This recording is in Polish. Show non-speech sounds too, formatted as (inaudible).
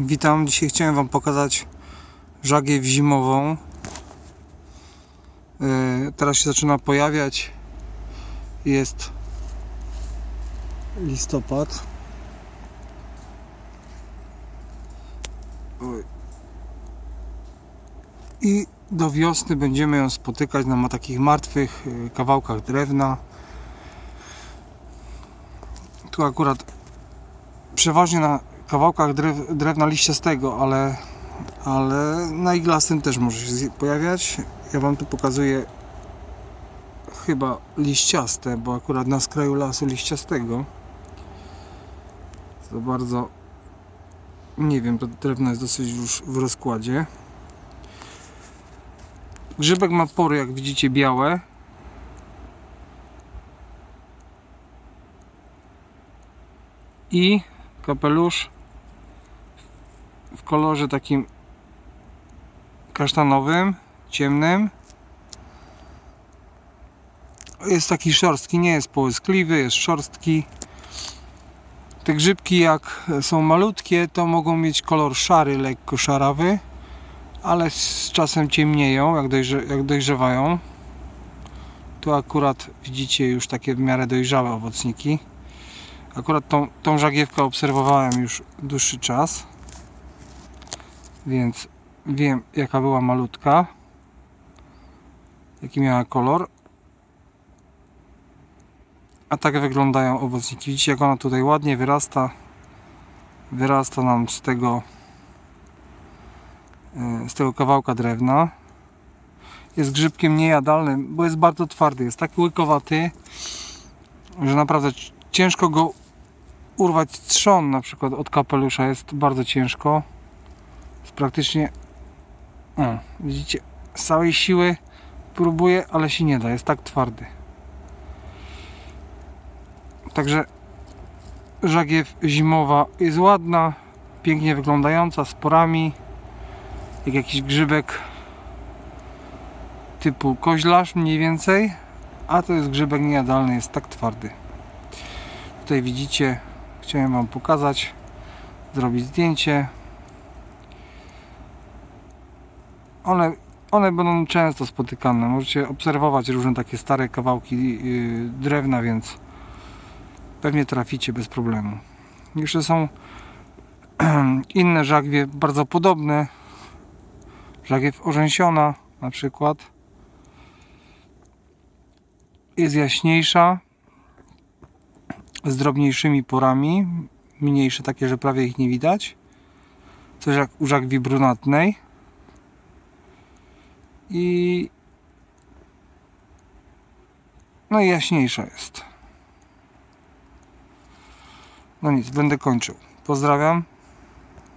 Witam, dzisiaj chciałem Wam pokazać żagiew zimową. Yy, Teraz się zaczyna pojawiać. Jest listopad. I do wiosny będziemy ją spotykać na takich martwych yy, kawałkach drewna. Tu akurat przeważnie na kawałkach drew, drewna liściastego, ale, ale na iglastym też może się pojawiać. Ja Wam tu pokazuję chyba liściaste, bo akurat na skraju lasu liściastego to bardzo nie wiem, to drewno jest dosyć już w rozkładzie. Grzybek ma pory, jak widzicie, białe. I kapelusz kolorze takim kasztanowym, ciemnym. Jest taki szorstki, nie jest połyskliwy, jest szorstki. Te grzybki jak są malutkie, to mogą mieć kolor szary, lekko szarawy, ale z czasem ciemnieją, jak, dojrze, jak dojrzewają. Tu akurat widzicie już takie w miarę dojrzałe owocniki. Akurat tą, tą żagiewkę obserwowałem już dłuższy czas, więc wiem jaka była malutka, jaki miała kolor. A tak wyglądają owocniki. Widzicie jak ona tutaj ładnie wyrasta. Wyrasta nam z tego e, z tego kawałka drewna. Jest grzybkiem niejadalnym, bo jest bardzo twardy. Jest tak łykowaty, że naprawdę ciężko go urwać trzon na przykład od kapelusza jest bardzo ciężko praktycznie o, widzicie z całej siły próbuję ale się nie da jest tak twardy. Także żagiew zimowa jest ładna pięknie wyglądająca z porami jak jakiś grzybek typu koźlarz mniej więcej a to jest grzybek niejadalny jest tak twardy. Tutaj widzicie chciałem wam pokazać zrobić zdjęcie one, one będą często spotykane. Możecie obserwować różne takie stare kawałki yy, drewna więc pewnie traficie bez problemu. Jeszcze są (clears throat) inne żagwie bardzo podobne. Żagiew orzęsiona na przykład. Jest jaśniejsza z drobniejszymi porami, mniejsze takie, że prawie ich nie widać. Coś jak u żagwi brunatnej. I no i jaśniejsza jest. No nic, będę kończył. Pozdrawiam.